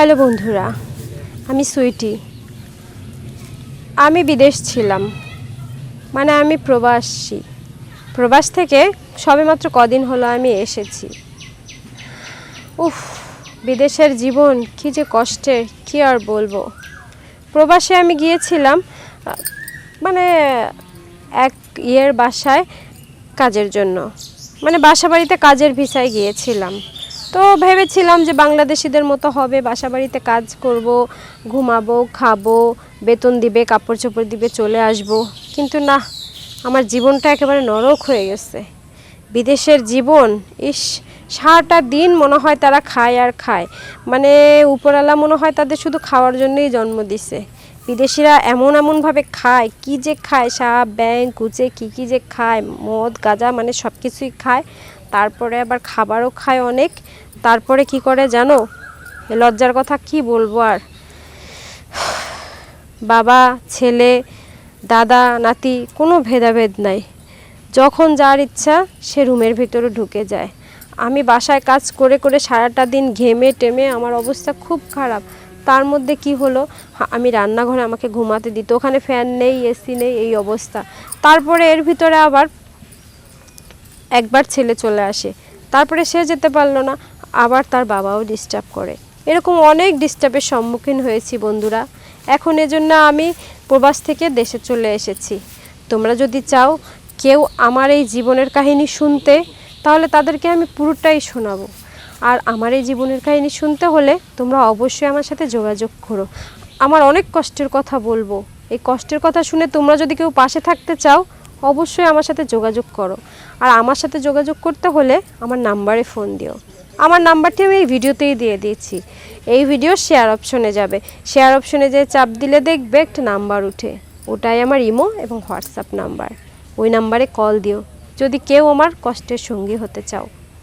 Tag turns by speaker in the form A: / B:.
A: Hello বন্ধুরা, আমি সুইটি। আমি বিদেশ ছিলাম মানে আমি প্রবাসী। প্রবাস থেকে সবেমাত্র কদিন হলো আমি এসেছি। উফ, বিদেশের জীবন, কি যে কষ্টের কি আর বলব। প্রবাসে আমি গিয়েছিলাম মানে এক ইয়ের বাসায় কাজের জন্য মানে বাসা বাড়িতে কাজের ভিসায় গিয়েছিলাম। তো ভেবেছিলাম যে বাংলাদেশিদের মতো হবে বাসা বাড়িতে কাজ করব, ঘুমাবো, খাব, বেতন দিবে কাপড় চোপড় দিবে, চলে আসব। কিন্তু না, আমার জীবনটা একেবারে নরক হয়ে গেছে। বিদেশের জীবন, ইস, সারাটা দিন মনে হয় তারা খায় আর খায়। মানে উপরওয়ালা মনে হয় তাদের শুধু খাওয়ার জন্যই জন্ম দিছে। বিদেশিরা এমন এমনভাবে খায়, কি যে খায় সাপ ব্যাং কুচে কি কি যে খায়, মদ, গাঁজা মানে সব কিছুই খায়, তারপরে আবার খাবারও খায় অনেক, তারপরে কি করে জানো? লজ্জার কথা কি বলব আর? বাবা, ছেলে, দাদা, নাতি, কোনো ভেদাভেদ নাই। যখন যার ইচ্ছা, সে রুমের ভিতরে ঢুকে যায়। আমি বাসায় কাজ করে করে সারাটা দিন ঘেমে টেমে আমার অবস্থা খুব খারাপ। তার মধ্যে কি হলো? আমি রান্নাঘরে আমাকে ঘুমাতে দিত। ওখানে ফ্যান নেই এসি নেই, এই অবস্থা। তারপরে এর ভিতরে আবার একবার ছেলে চলে আসে। তারপরে সে যেতে পারল না, আবার তার বাবাও ডিস্টার্ব করে। এরকম অনেক ডিস্টার্বের সম্মুখীন হয়েছি বন্ধুরা। এখন এজন্য আমি প্রবাস থেকে দেশে চলে এসেছি। তোমরা যদি চাও কেউ আমার এই জীবনের কাহিনী শুনতে, তাহলে তাদেরকে আমি পুরোটাই শোনাবো। আর আমার এই জীবনের কাহিনী শুনতে হলে তোমরা অবশ্যই আমার সাথে যোগাযোগ করো। আমার অনেক কষ্টের কথা বলব। এই কষ্টের কথা শুনে তোমরা যদি কেউ পাশে থাকতে চাও, অবশ্যই আমার সাথে যোগাযোগ করো। আর আমার সাথে যোগাযোগ করতে হলে আমার নাম্বারে ফোন দিও। আমার নাম্বারটি আমি এই ভিডিওতেই দিয়ে দিয়েছি। এই ভিডিও শেয়ার অপশনে যাবে। শেয়ার অপশনে যে চাপ দিলে দেখবে একটা নাম্বার উঠে। ওটাই আমার ইমো এবং হোয়াটসঅ্যাপ নাম্বার। ওই নাম্বারে কল দিও। যদি কেউ আমার কষ্টের সঙ্গী হতে চাও।